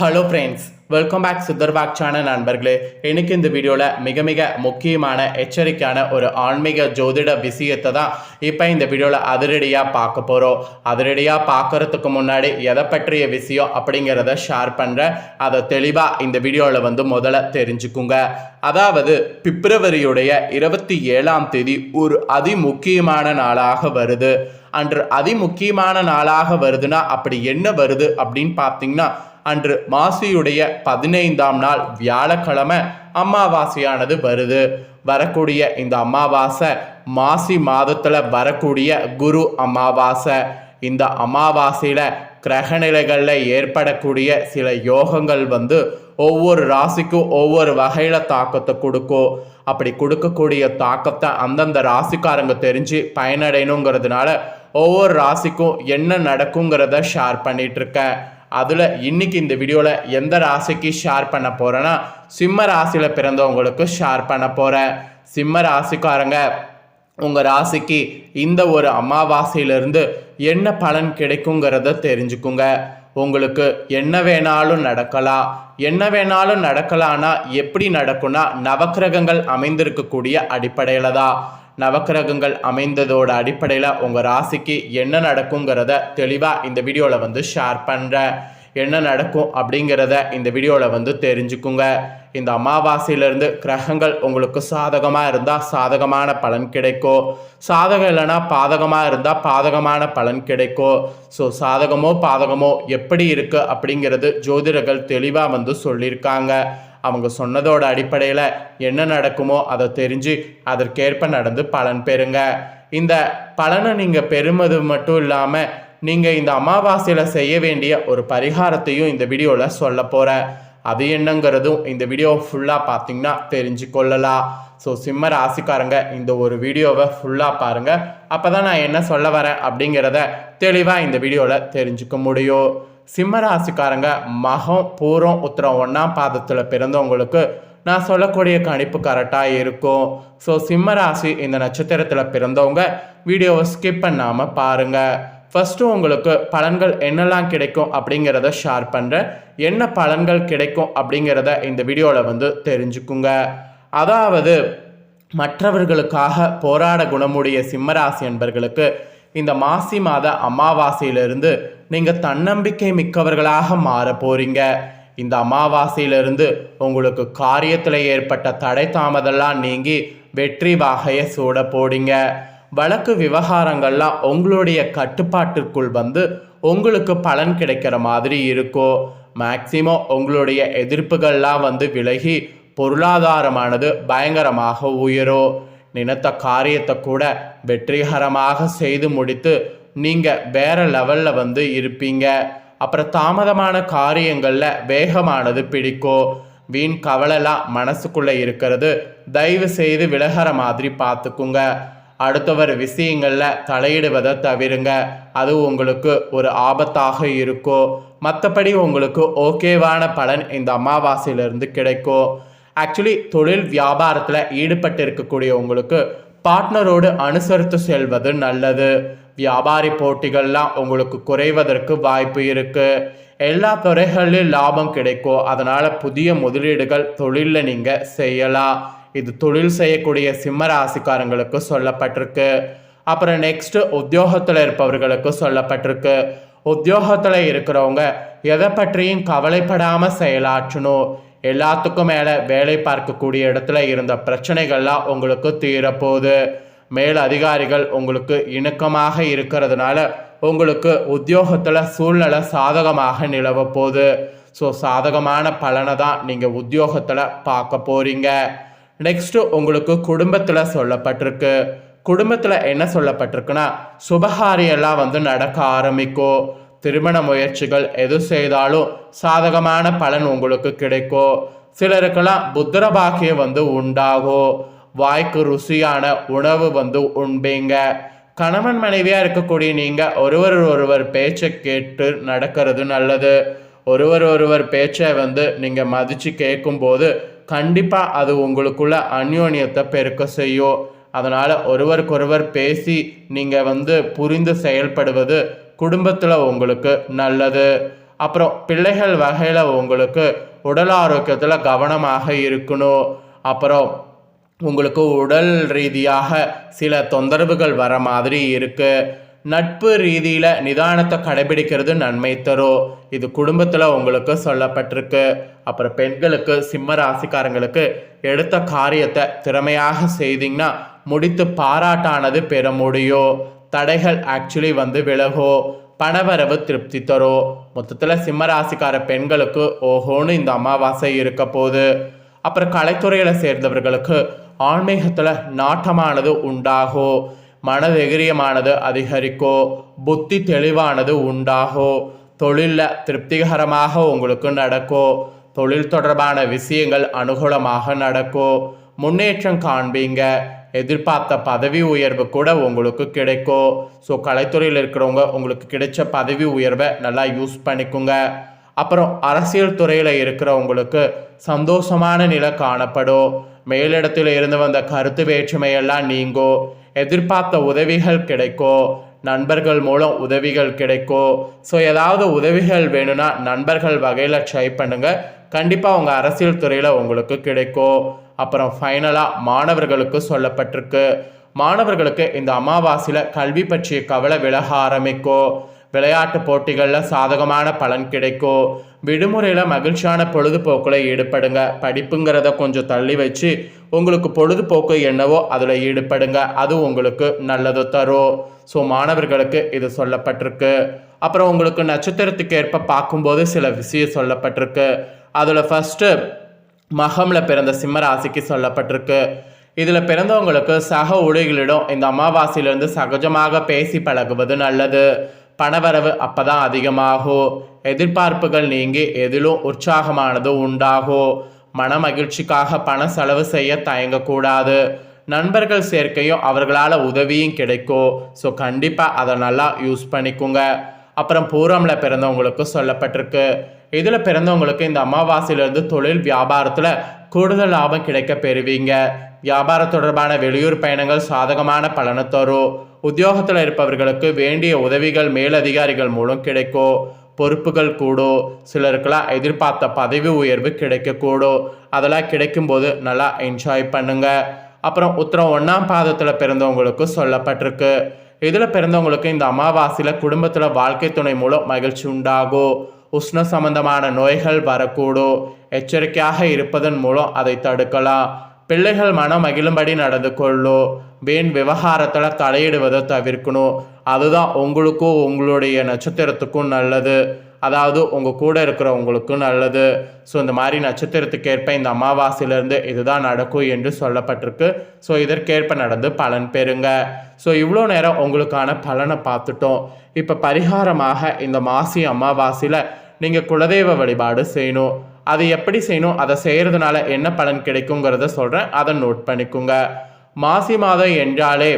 Hello friends welcome back சித்தர்பாக் channel நண்பர்களே. எனக்கு இந்த வீடியோவில் மிக மிக முக்கியமான எச்சரிக்கையான ஒரு ஆன்மீக ஜோதிட விஷயத்தை தான் இப்போ இந்த வீடியோவில் அதிரடியாக பார்க்க போகிறோம் அதிரடியாக பார்க்கறதுக்கு முன்னாடி எதை பற்றிய விஷயம் அப்படிங்கிறத ஷேர் பண்ணுறேன் அதை தெளிவாக இந்த வீடியோவில் வந்து முதல்ல தெரிஞ்சுக்குங்க. அதாவது பிப்ரவரியுடைய இருபத்தி ஏழாம் தேதி ஒரு அதிமுக்கியமான நாளாக வருது. அன்று அதிமுக்கியமான நாளாக வருதுன்னா அப்படி என்ன வருது அப்படின்னு பார்த்தீங்கன்னா அன்று மாசியுடைய பதினைந்தாம் நாள் வியாழக்கிழமை அமாவாசையானது வருது. வரக்கூடிய இந்த அமாவாசை மாசி மாதத்தில் வரக்கூடிய குரு அமாவாசை. இந்த அமாவாசையில் கிரகநிலைகளில் ஏற்படக்கூடிய சில யோகங்கள் வந்து ஒவ்வொரு ராசிக்கும் ஒவ்வொரு வகையில் தாக்கத்தை கொடுக்கும். அப்படி கொடுக்கக்கூடிய தாக்கத்தை அந்தந்த ராசிக்காரங்க தெரிஞ்சு பயனடையணுங்கிறதுனால ஒவ்வொரு ராசிக்கும் என்ன நடக்குங்கிறத ஷேர் பண்ணிகிட்ருக்கேன் அதில் இன்னைக்கு இந்த வீடியோவில் எந்த ராசிக்கு ஷேர் பண்ண போகிறேன்னா சிம்ம ராசியில் பிறந்தவங்களுக்கு ஷேர் பண்ண போகிறேன் சிம்ம ராசிக்காரங்க உங்கள் ராசிக்கு இந்த ஒரு அமாவாசையிலிருந்து என்ன பலன் கிடைக்குங்கிறத தெரிஞ்சுக்குங்க. உங்களுக்கு என்ன வேணாலும் நடக்கலாம். என்ன வேணாலும் நடக்கலான்னா எப்படி நடக்கும்னா நவக்கிரகங்கள் அமைந்திருக்கக்கூடிய அடிப்படையில் தான் நவக்கிரகங்கள் அமைந்ததோட அடிப்படையில் உங்கள் ராசிக்கு என்ன நடக்குங்கிறத தெளிவாக இந்த வீடியோவில் வந்து ஷேர் பண்ணுறேன் என்ன நடக்கும் அப்படிங்கிறத இந்த வீடியோவில் வந்து தெரிஞ்சுக்குங்க. இந்த அமாவாசையிலேருந்து கிரகங்கள் உங்களுக்கு சாதகமாக இருந்தால் சாதகமான பலன் கிடைக்கும் சாதகம் இல்லைன்னா பாதகமாக இருந்தால் பாதகமான பலன் கிடைக்கும் ஸோ சாதகமோ பாதகமோ எப்படி இருக்குது அப்படிங்கிறது ஜோதிடர்கள் தெளிவாக வந்து சொல்லியிருக்காங்க. அவங்க சொன்னதோட அடிப்படையில் என்ன நடக்குமோ அதை தெரிஞ்சு அதற்கேற்ப நடந்து பலன் பெறுங்க. இந்த பலனை நீங்கள் பெறுமது மட்டும் இல்லாமல் நீங்கள் இந்த அமாவாசையில் செய்ய வேண்டிய ஒரு பரிகாரத்தையும் இந்த வீடியோவில் சொல்ல போகிறேன் அது என்னங்கிறதும் இந்த வீடியோ ஃபுல்லாக பார்த்தீங்கன்னா தெரிஞ்சு கொள்ளலாம். ஸோ சிம்ம ராசிக்காரங்க இந்த ஒரு வீடியோவை ஃபுல்லாக பாருங்கள் அப்போ தான் நான் என்ன சொல்ல வரேன் அப்படிங்கிறத தெளிவாக இந்த வீடியோவில் தெரிஞ்சுக்க முடியும். சிம்மராசிக்காரங்க மகம் பூரம் உத்திரம் ஒன்றாம் பாதத்தில் பிறந்தவங்களுக்கு நான் சொல்லக்கூடிய கணிப்பு கரெக்டாக இருக்கும். ஸோ சிம்ம ராசி இந்த நட்சத்திரத்தில் பிறந்தவங்க வீடியோவை ஸ்கிப் பண்ணாமல் பாருங்கள் ஃபஸ்ட்டு உங்களுக்கு பலன்கள் என்னெல்லாம் கிடைக்கும் அப்படிங்கிறத ஷேர் பண்ணுறேன் என்ன பலன்கள் கிடைக்கும் அப்படிங்கிறத இந்த வீடியோவில் வந்து தெரிஞ்சுக்குங்க. அதாவது மற்றவர்களுக்காக போராட குணமுடைய சிம்மராசி என்பர்களுக்கு இந்த மாசி மாத அமாவாசையிலிருந்து நீங்கள் தன்னம்பிக்கை மிக்கவர்களாக மாற போறீங்க. இந்த அமாவாசையிலிருந்து உங்களுக்கு காரியத்தில் ஏற்பட்ட தடை தாமதெல்லாம் நீங்கி வெற்றி வாகையை சூட போடுங்க. வழக்கு விவகாரங்கள்லாம் உங்களுடைய கட்டுப்பாட்டிற்குள் வந்து உங்களுக்கு பலன் கிடைக்கிற மாதிரி இருக்கும். மேக்சிமம் உங்களுடைய எதிர்ப்புகள்லாம் வந்து விலகி பொருளாதாரமானது பயங்கரமாக உயரும். நினைத்த காரியத்தை கூட வெற்றிகரமாக செய்து முடித்து நீங்கள் வேற லெவலில் வந்து இருப்பீங்க. அப்புறம் தாமதமான காரியங்களில் வேகமானது பிடிக்கும் வீண் கவலைலாம் மனசுக்குள்ளே இருக்கிறது. தயவு செய்து விலகிற மாதிரி பார்த்துக்குங்க அடுத்தவர் விஷயங்களில் தலையிடுவதை தவிருங்க. அது உங்களுக்கு ஒரு ஆபத்தாக இருக்கும் மற்றபடி உங்களுக்கு ஓகேவான பலன் இந்த அமாவாசையிலிருந்து கிடைக்கும் ஆக்சுவலி தொழில் வியாபாரத்தில் ஈடுபட்டு இருக்கக்கூடிய உங்களுக்கு பார்ட்னரோடு அனுசரித்து செல்வது நல்லது. வியாபாரி போட்டிகள்லாம் உங்களுக்கு குறைவதற்கு வாய்ப்பு இருக்குது எல்லா துறைகளிலும் லாபம் கிடைக்கும். அதனால் புதிய முதலீடுகள் தொழிலில் நீங்கள் செய்யலாம். இது தொழில் செய்யக்கூடிய சிம்ம ராசிக்காரங்களுக்கு சொல்லப்பட்டிருக்கு. அப்புறம் நெக்ஸ்ட்டு உத்தியோகத்தில் இருப்பவர்களுக்கு சொல்லப்பட்டிருக்கு. உத்தியோகத்தில் இருக்கிறவங்க எதை பற்றியும் கவலைப்படாமல் செயலாற்றணும். எல்லாத்துக்கும் மேலே வேலை பார்க்கக்கூடிய இடத்துல இருந்த பிரச்சனைகள்லாம் உங்களுக்கு தீரப்போகுது. மேல் அதிகாரிகள் உங்களுக்கு இணக்கமாக இருக்கிறதுனால உங்களுக்கு உத்தியோகத்தில் சூழ்நிலை சாதகமாக நிலவ போகுது. ஸோ சாதகமான பலனை தான் நீங்கள் உத்தியோகத்தில் பார்க்க போகிறீங்க நெக்ஸ்ட்டு உங்களுக்கு குடும்பத்தில் சொல்லப்பட்டிருக்கு. குடும்பத்தில் என்ன சொல்லப்பட்டிருக்குன்னா சுபகாரியெல்லாம் வந்து நடக்க ஆரம்பிக்கும் திருமண முயற்சிகள் எது செய்தாலும் சாதகமான பலன் உங்களுக்கு கிடைக்கும் சிலருக்கெல்லாம் புத்திர பாக்கியம் வந்து உண்டாகும் வாய்க்கு ருசியான உணவு வந்து உண்பீங்க. கணவன் மனைவியாக இருக்கக்கூடிய நீங்கள் ஒருவர் ஒருவர் பேச்சை கேட்டு நடக்கிறது நல்லது. ஒருவர் ஒருவர் பேச்சை வந்து நீங்கள் மதித்து கேட்கும்போது கண்டிப்பாக அது உங்களுக்குள்ள அந்யோன்யத்தை பெருக்க செய்யும். அதனால் ஒருவருக்கொருவர் பேசி நீங்கள் வந்து புரிந்து செயல்படுவது குடும்பத்தில் உங்களுக்கு நல்லது. அப்புறம் பிள்ளைகள் வகையில் உங்களுக்கு உடல் ஆரோக்கியத்தில் கவனமாக இருக்கணும். அப்புறம் உங்களுக்கு உடல் ரீதியாக சில தொந்தரவுகள் வர மாதிரி இருக்குது நட்பு ரீதியில் நிதானத்தை கடைபிடிக்கிறது நன்மை தரும். இது குடும்பத்தில் உங்களுக்கு சொல்லப்பட்டிருக்கு. அப்புறம் பெண்களுக்கு சிம்ம ராசிக்காரங்களுக்கு எடுத்த காரியத்தை திறமையாக செய்தீங்கன்னா முடித்து பாராட்டானது பெற முடியும். தடைகள் ஆக்சுவலி வந்து விலகும். பணவரவு திருப்தி தரும். மொத்தத்தில் சிம்ம ராசிக்கார பெண்களுக்கு ஓஹோன்னு இந்த அமாவாசை இருக்க போகுது. அப்புறம் கலைத்துறையில் சேர்ந்தவர்களுக்கு ஆன்மீகத்தில் நாட்டமானது உண்டாகும் மனதைரியமானது அதிகரிக்கும் புத்தி தெளிவானது உண்டாகும் தொழிலில் திருப்திகரமாக உங்களுக்கு நடக்கும் தொழில் தொடர்பான விஷயங்கள் அனுகூலமாக நடக்கும் முன்னேற்றம் காண்பீங்க எதிர்பார்த்த பதவி உயர்வு கூட உங்களுக்கு கிடைக்கும் ஸோ கலைத்துறையில் இருக்கிறவங்க உங்களுக்கு கிடைச்ச பதவி உயர்வை நல்லா யூஸ் பண்ணிக்கோங்க. அப்புறம் அரசியல் துறையில் இருக்கிறவங்களுக்கு சந்தோஷமான நிலை காணப்படும். மேலிடத்தில் இருந்து வந்த கருத்து வேற்றுமையெல்லாம் நீங்கும் எதிர்பார்த்த உதவிகள் கிடைக்கும் நண்பர்கள் மூலம் உதவிகள் கிடைக்கும் ஸோ ஏதாவது உதவிகள் வேணும்னா நண்பர்கள் வகையில் ட்ரை பண்ணுங்க. கண்டிப்பாக உங்கள் அரசியல் துறையில் உங்களுக்கு கிடைக்கும் அப்புறம் ஃபைனலாக மாணவர்களுக்கு சொல்லப்பட்டிருக்கு. மாணவர்களுக்கு இந்த அமாவாசையில் கல்வி பற்றிய கவலை விலக ஆரம்பிக்கும் விளையாட்டு போட்டிகளில் சாதகமான பலன் கிடைக்கும் விடுமுறையில் மகிழ்ச்சியான பொழுதுபோக்கில் ஈடுபடுங்க. படிப்புங்கிறத கொஞ்சம் தள்ளி வச்சு உங்களுக்கு பொழுதுபோக்கு என்னவோ அதில் ஈடுபடுங்க. அது உங்களுக்கு நல்லது தரும். ஸோ மாணவர்களுக்கு இது சொல்லப்பட்டிருக்கு. அப்புறம் உங்களுக்கு நட்சத்திரத்துக்கு ஏற்ப பார்க்கும்போது சில விஷயம் சொல்லப்பட்டிருக்கு. அதில் ஃபஸ்ட்டு மகமில் பிறந்த சிம்ம ராசிக்கு சொல்லப்பட்டிருக்கு. இதில் பிறந்தவங்களுக்கு சக ஊழியர்களிடம் இந்த அமாவாசையிலிருந்து சகஜமாக பேசி பழகுவது நல்லது. பணவரவு அப்பதான் அதிகமாகும் எதிர்பார்ப்புகள் நீங்கி எதிலும் உற்சாகமானது உண்டாகும் மன மகிழ்ச்சிக்காக பண செலவு செய்ய தயங்கக்கூடாது. நண்பர்கள் சேர்க்கையும் அவர்களால் உதவியும் கிடைக்கும் ஸோ கண்டிப்பாக அதை நல்லா யூஸ் பண்ணிக்கோங்க. அப்புறம் பூரமில் பிறந்தவங்களுக்கு சொல்லப்பட்டிருக்கு. இதில் பிறந்தவங்களுக்கு இந்த அமாவாசையிலிருந்து தொழில் வியாபாரத்தில் கூடுதல் லாபம் கிடைக்க பெறுவீங்க. வியாபார தொடர்பான வெளியூர் பயணங்கள் சாதகமான பலனை தரும். உத்தியோகத்தில் இருப்பவர்களுக்கு வேண்டிய உதவிகள் மேலதிகாரிகள் மூலம் கிடைக்கும். பொறுப்புகள் கூடும். சிலருக்கெல்லாம் எதிர்பார்த்த பதவி உயர்வு கிடைக்கக்கூடும். அதெல்லாம் கிடைக்கும்போது நல்லா என்ஜாய் பண்ணுங்க. அப்புறம் உத்தரம் ஒன்றாம் பாதத்தில் பிறந்தவங்களுக்கு சொல்லப்பட்டிருக்கு. இதில் பிறந்தவங்களுக்கு இந்த அமாவாசையில் குடும்பத்தில் வாழ்க்கை துணை மூலம் மகிழ்ச்சி உண்டாகும் உஷ்ண சம்பந்தமான நோய்கள் வரக்கூடும் எச்சரிக்கையாக இருப்பதன் மூலம் அதை தடுக்கலாம். பிள்ளைகள் மனம் மகிழும்படி நடந்து கொள்ளும் வீண் விவகாரத்தில் தலையிடுவதை தவிர்க்கணும். அதுதான் உங்களுக்கும் உங்களுடைய நட்சத்திரத்துக்கும் நல்லது. அதாவது உங்கள் கூட இருக்கிறவங்களுக்கும் நல்லது ஸோ இந்த மாதிரி நட்சத்திரத்துக்கேற்ப இந்த அமாவாசையிலேருந்து இதுதான் நடக்கும் என்று சொல்லப்பட்டிருக்கு. ஸோ இதற்கேற்ப நடந்து பலன் பெறுங்க. ஸோ இவ்வளோ நேரம் உங்களுக்கான பலனை பார்த்துட்டோம். இப்போ பரிகாரமாக இந்த மாசி அமாவாசையில் நீங்கள் குலதெய்வ வழிபாடு செய்யணும். அது எப்படி செய்யணும்? அதை செய்கிறதுனால என்ன பலன் கிடைக்குங்கிறத சொல்கிறேன் அதை நோட் பண்ணிக்கோங்க. மாசி மாதம் என்றாலே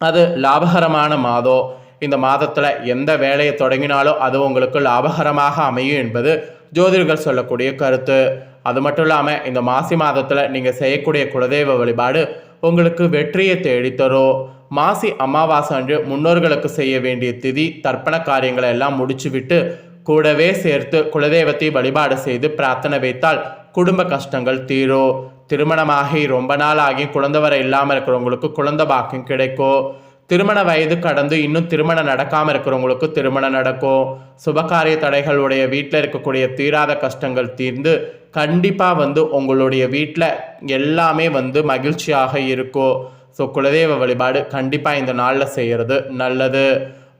அது லாபகரமான மாதம். இந்த மாதத்தில் எந்த வேலையை தொடங்கினாலும் அது உங்களுக்கு லாபகரமாக அமையும் என்பது ஜோதிடர்கள் சொல்லக்கூடிய கருத்து. அது மட்டும் இல்லாமல் இந்த மாசி மாதத்தில் நீங்கள் செய்யக்கூடிய குலதெய்வ வழிபாடு உங்களுக்கு வெற்றியை தேடித்தரும். மாசி அமாவாசை அன்று முன்னோர்களுக்கு செய்ய வேண்டிய திதி தர்ப்பண காரியங்களை எல்லாம் முடிச்சுவிட்டு கூடவே சேர்த்து குலதெய்வத்தை வழிபாடு செய்து பிரார்த்தனை வைத்தால் குடும்ப கஷ்டங்கள் தீரும். திருமணமாகி ரொம்ப நாள் ஆகி குழந்தை வர இல்லாமல் இருக்கிறவங்களுக்கு குழந்தை பாக்கியம் கிடைக்கும். திருமண வயது கடந்து இன்னும் திருமணம் நடக்காமல் இருக்கிறவங்களுக்கு திருமணம் நடக்கும். சுபகாரிய தடைகளுடைய வீட்டில் இருக்கக்கூடிய தீராத கஷ்டங்கள் தீர்ந்து கண்டிப்பாக வந்து உங்களுடைய வீட்டில் எல்லாமே வந்து மகிழ்ச்சியாக இருக்கும். ஸோ குலதெய்வ வழிபாடு கண்டிப்பாக இந்த நாளில் செய்கிறது நல்லது.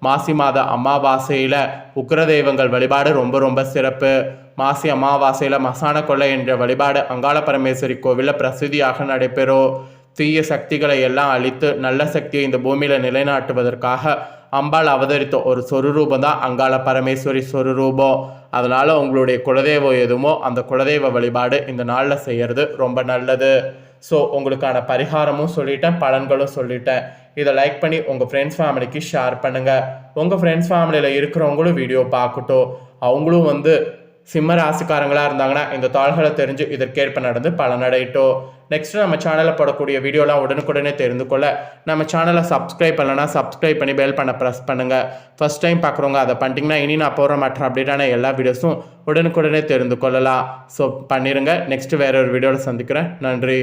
மாசி மாத அமாவாசையில் உக்ரதெய்வங்கள் வழிபாடு ரொம்ப ரொம்ப சிறப்பு. மாசி அமாவாசையில் மசான கொள்ளை என்ற வழிபாடு அங்காள பரமேஸ்வரி கோவிலில் பிரசித்தியாக நடைபெறும். தீய சக்திகளை எல்லாம் அழித்து நல்ல சக்தியை இந்த பூமியில் நிலைநாட்டுவதற்காக அம்பாள் அவதரித்த ஒரு சொருரூபம் தான் அங்காள பரமேஸ்வரி சொருரூபம். அதனால் உங்களுடைய குலதெய்வம் எதுவுமோ அந்த குலதெய்வ வழிபாடு இந்த நாளில் செய்கிறது ரொம்ப நல்லது. ஸோ உங்களுக்கான பரிகாரமும் சொல்லிட்டேன் பலன்களும் சொல்லிட்டேன். இதை லைக் பண்ணி உங்கள் ஃப்ரெண்ட்ஸ் ஃபேமிலிக்கு ஷேர் பண்ணுங்கள் உங்கள் ஃப்ரெண்ட்ஸ் ஃபேமிலியில் இருக்கிறவங்களும் வீடியோ பார்க்கட்டும். அவங்களும் வந்து சிம்ம ராசிக்காரங்களாக இருந்தாங்கன்னா இந்த தாள்களை தெரிஞ்சு இதற்கேற்ப நடந்து பலனடையட்டும் நெக்ஸ்ட் நம்ம சேனலில் போடக்கூடிய வீடியோலாம் உடனுக்குடனே தெரிந்து கொள்ள நம்ம சேனலை சப்ஸ்கிரைப் பண்ணலன்னா சப்ஸ்கிரைப் பண்ணி பெல் பண்ண ப்ரெஸ் பண்ணுங்கள் ஃபர்ஸ்ட் டைம் பார்க்குறவங்க அதை பண்ணிட்டீங்கன்னா இனி நான் போகிற மற்ற அப்டேட்டான எல்லா வீடியோஸும் உடனுக்குடனே தெரிந்து கொள்ளலாம். ஸோ பண்ணிடுங்க நெக்ஸ்ட் வேற ஒரு வீடியோவில் சந்திக்கிறேன். நன்றி.